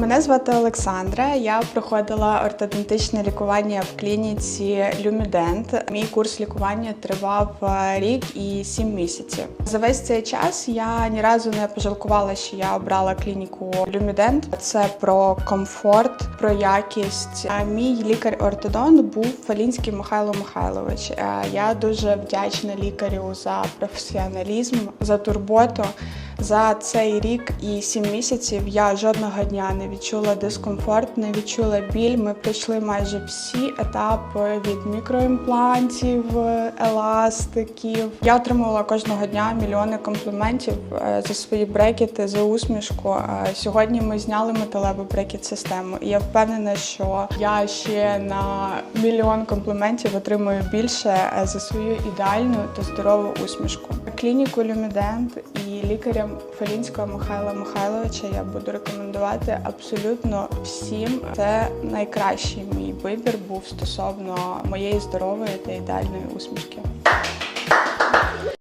Мене звати Олександра. Я проходила ортодонтичне лікування в клініці Люмідент. Мій курс лікування тривав е, рік і сім місяців. За весь цей час я ні разу не пожалкувала, що я обрала клініку Люмідент. Це про комфорт, про якість. Е, Мій лікар-ортодонт був Фалінський Михайло Михайлович. Е, Я дуже вдячна лікарю за професіоналізм, за турботу. За цей рік і сім місяців я жодного дня не відчула дискомфорт, не відчула біль. Ми пройшли майже всі етапи від мікроімплантів, еластиків. Я отримувала кожного дня мільйони компліментів е, за свої брекети, за усмішку. Е, Сьогодні ми зняли металеву брекет-систему, і я впевнена, що я ще на мільйон компліментів отримую більше е, за свою ідеальну та здорову усмішку. Клініку Люмідент і лікарям Фалінського Михайла Михайловича я буду рекомендувати абсолютно всім. Це найкращий мій вибір був стосовно моєї здорової та ідеальної усмішки.